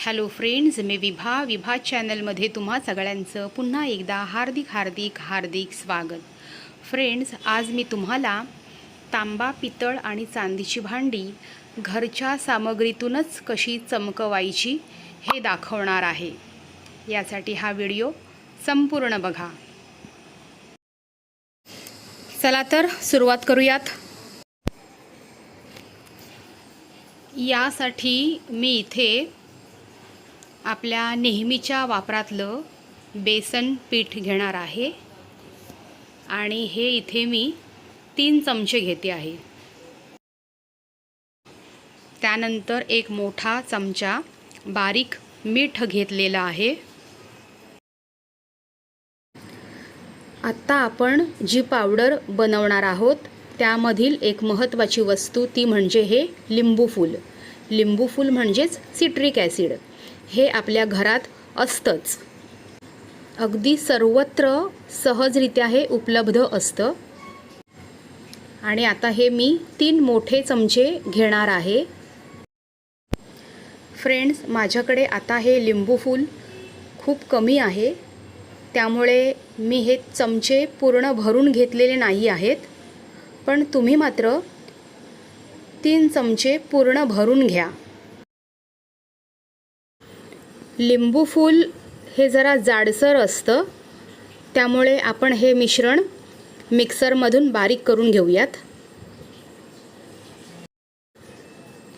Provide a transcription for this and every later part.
Hello friends मी विभा. विभा चॅनलमध्ये तुम्हा सगळ्यांचं पुन्हा एकदा हार्दिक हार्दिक हार्दिक स्वागत. फ्रेंड्स आज मी तुम्हाला तांबा पितळ आणि चांदीची भांडी घरच्या सामग्रीतूनच कशी चमकवायची हे दाखवणार आहे. यासाठी हा व्हिडिओ संपूर्ण बघा. चला तर सुरुवात करूयात. यासाठी मी इथे आपल्या नेहमीच्या वापरातलं बेसन पीठ घेणार आहे. आणि हे इथे मी तीन चमचे घेते आहे. त्यानंतर एक मोठा चमचा बारीक मीठ घेतलेला आहे. आत्ता आपण जी पावडर बनवणार आहोत त्यामधील एक महत्त्वाची वस्तू ती म्हणजे हे लिंबू फूल लिंबू फूल म्हणजेच सिट्रिक ॲसिड हे आपल्या घरात असतंच. अगदी सर्वत्र सहजरित्या हे उपलब्ध असतं. आणि आता हे मी तीन मोठे चमचे घेणार आहे. फ्रेंड्स माझ्याकडे आता हे लिंबू फूल खूप कमी आहे. त्यामुळे मी हे चमचे पूर्ण भरून घेतलेले नाही आहेत. पण तुम्ही मात्र तीन चमचे पूर्ण भरून घ्या. लिंबू फूल हे जरा जाडसर असतं. त्यामुळे आपण हे मिश्रण मिक्सरमधून बारीक करून घेऊयात.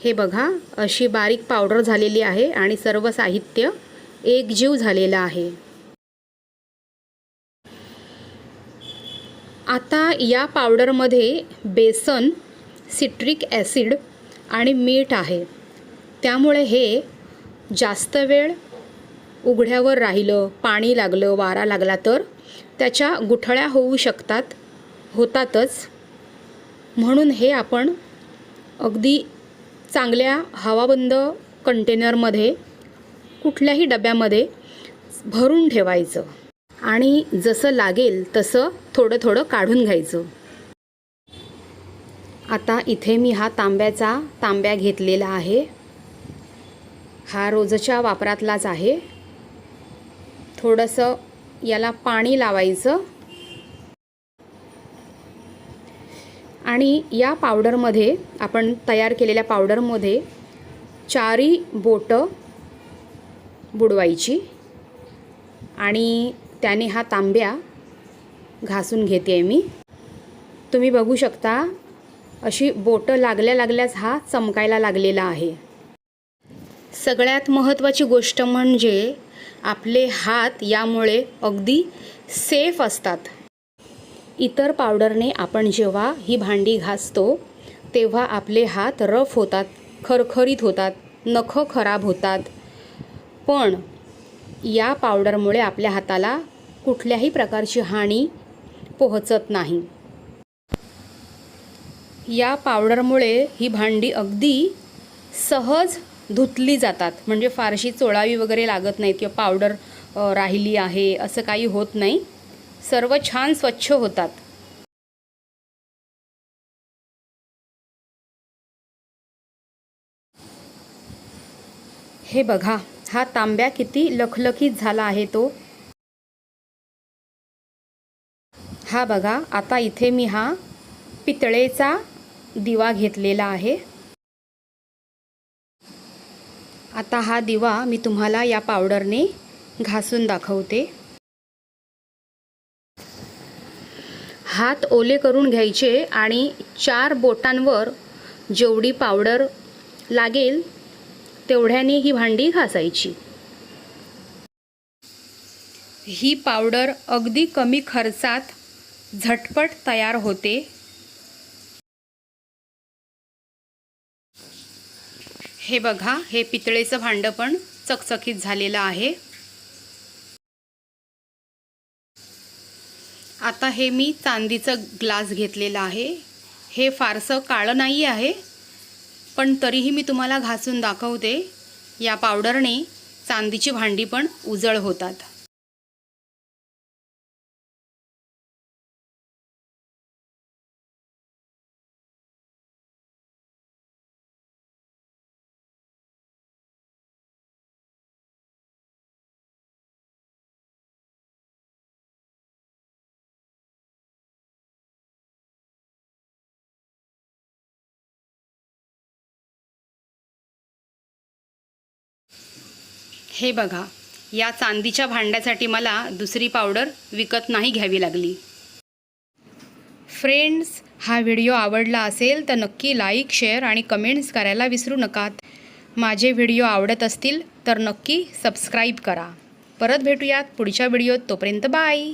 हे बघा अशी बारीक पावडर झालेली आहे आणि सर्व साहित्य एकजीव झालेलं आहे. आता या पावडरमध्ये बेसन सिट्रिक ॲसिड आणि मीठ आहे. त्यामुळे हे जास्त वेळ उघड्यावर राहिलं पाणी लागलं वारा लागला तर? त्याच्या गुठळ्या होऊ शकतात होतातच. म्हणून हे आपण अगदी चांगल्या हवाबंद कंटेनरमध्ये कुठल्याही डब्यामध्ये भरून ठेवायचं. आणि जसं लागेल तसं थोडं थोडं काढून घ्यायचं. आता इथे मी हा तांब्याचा तांब्या घेतलेला आहे. हा रोजच्या वापरातलाच आहे. थोडंसं याला पाणी लावायचं. आणि या पावडरमध्ये आपण तयार केलेल्या पावडरमध्ये चारी बोटं बुडवायची. आणि त्याने हा तांब्या घासून घेते आहे मी. तुम्ही बघू शकता अशी बोटं लागल्या लागल्याच हा चमकायला लागलेला आहे. सगळ्यात महत्त्वाची गोष्ट म्हणजे आपले हात यामुळे अगदी सेफ असतात. इतर पावडरने आपण जेव्हा ही भांडी घासतो तेव्हा आपले हात रफ होतात खरखरीत होतात नखं खराब होतात. पण या पावडरमुळे आपल्या हाताला कुठल्याही प्रकारची हानी पोहोचत नाही. या पावडरमुळे ही भांडी अगदी सहज धुतली जातात. म्हणजे फारशी चोळावी वगैरे लागत नाहीत किंवा पावडर राहिली आहे असं काही होत नाही. सर्व छान स्वच्छ होतात. हे बघा हा तांब्या किती लखलखीत झाला आहे तो. हा बघा आता इथे मी हा पितळेचा दिवा घेतलेला आहे. आता हा दिवा मी तुम्हाला या पावडरने घासून दाखवते. हात ओले करून घ्यायचे आणि चार बोटांवर जेवढी पावडर लागेल तेवढ्याने ही भांडी घासायची. ही पावडर अगदी कमी खर्चात झटपट तयार होते. हे बघा हे पितळेचं भांडं पण चकचकीत झालेलं आहे. आता हे मी चांदीचं ग्लास घेतलेलं आहे. हे फारसं काळं नाही आहे पण तरीही मी तुम्हाला घासून दाखवते. या पावडरने चांदीची भांडी पण उजळ होतात. हे बघा या चांदीच्या भांड्यासाठी मला दुसरी पावडर विकत नाही घ्यावी लागली. फ्रेंड्स हा व्हिडिओ आवडला असेल तर नक्की लाईक शेअर आणि कमेंट्स करायला विसरू नका माझे व्हिडिओ आवडत असतील तर नक्की सबस्क्राईब करा. परत भेटूयात पुढच्या व्हिडिओत. तोपर्यंत बाय